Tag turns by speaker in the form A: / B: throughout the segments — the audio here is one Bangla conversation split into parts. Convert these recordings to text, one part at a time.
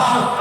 A: 아!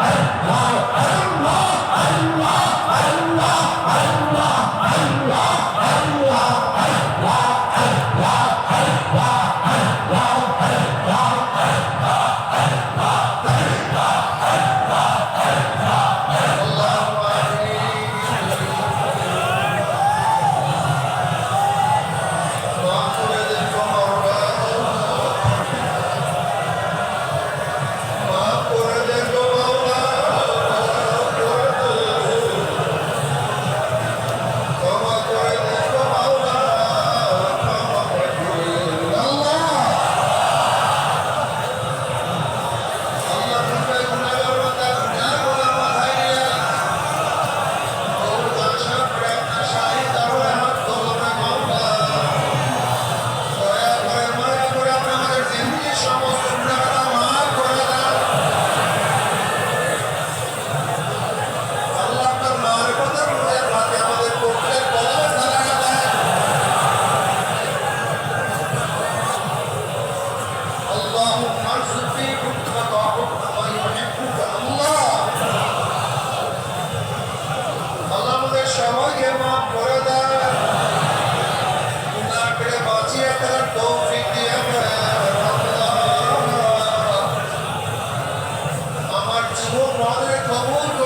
A: Come on, brother. Come on.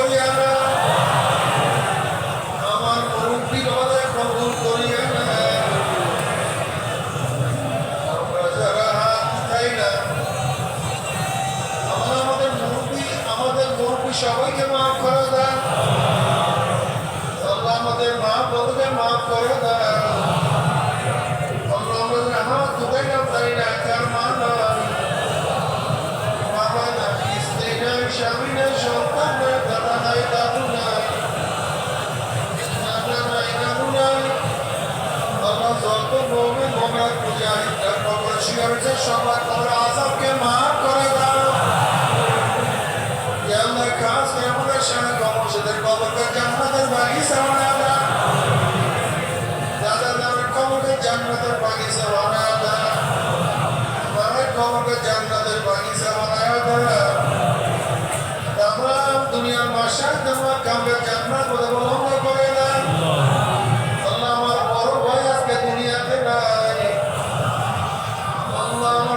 A: রয়েছে সবার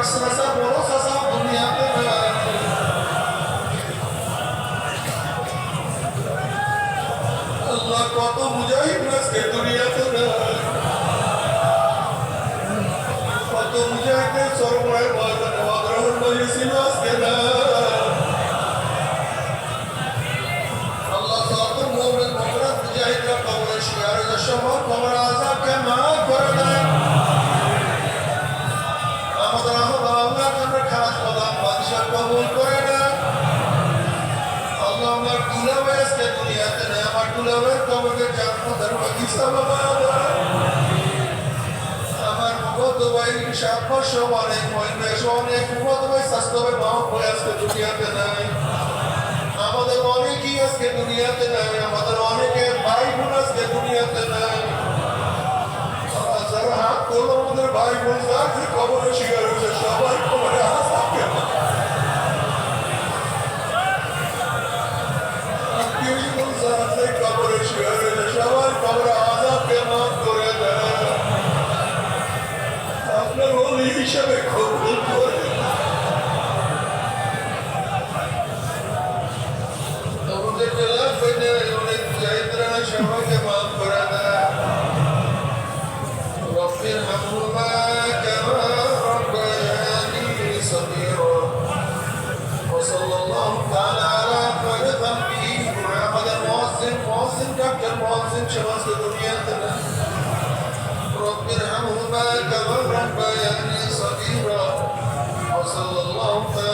A: মাদ্রাসা বড় খাসা দুনিয়াতে আল্লাহ কত মুজাহিদ আজকে দুনিয়া আল্লাহর গুলামে আজকে দুনিয়াতে নেই আমার গুলামের তোমাকে জান্নাতের বাগিচা বানাবো আমার মুগত ভাই সাত বছর অনেক পরিবেশ অনেক মুগত ভাই স্বাস্থ্য ভাই মা ভাই আজকে দুনিয়াতে নাই। আমাদের অনেকেই আজকে দুনিয়াতে নাই, আমাদের অনেকের ভাই رب ارحمهما كما ربياني صغيرا وصلى الله تعالى